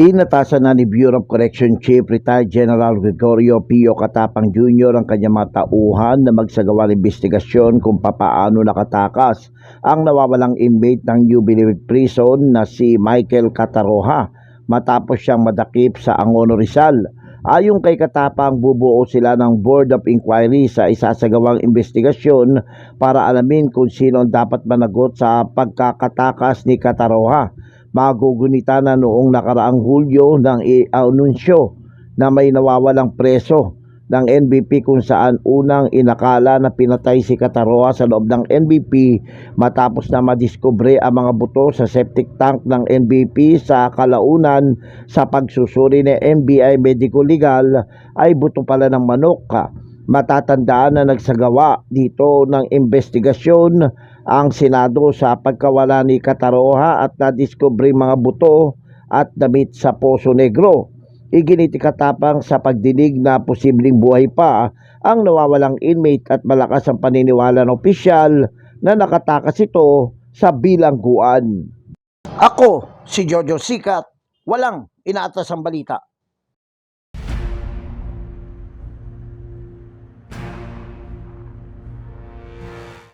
Inatasan na ni Bureau of Correction Chief Retired General Gregorio Pio Katapang Jr. ang kanyang mga tauhan na magsagawa ng investigasyon kung papaano nakatakas ang nawawalang inmate ng New Bilibid Prison na si Michael Cataroha matapos siyang madakip sa Angono Rizal. Ayon kay Katapang, bubuo sila ng Board of Inquiry sa isasagawang investigasyon para alamin kung sino ang dapat managot sa pagkakatakas ni Cataroha magugunita na noong nakaraang Hulyo ng i-anunsyo na may nawawalang preso ng NBP kung saan unang inakala na pinatay si Kataroa sa loob ng NBP matapos na madiskubre ang mga buto sa septic tank ng NBP sa kalaunan sa pagsusuri ni NBI Medical Legal ay buto pala ng manok. Matatandaan na nagsagawa dito ng investigasyon ang Senado sa pagkawala ni Kataroha at nadiskubre mga buto at damit sa Poso Negro. Iginiti katapang sa pagdinig na posibleng buhay pa ang nawawalang inmate at malakas ang paniniwala ng opisyal na nakatakas ito sa bilangguan. Ako, si Jojo Sikat, walang inaatas ang balita.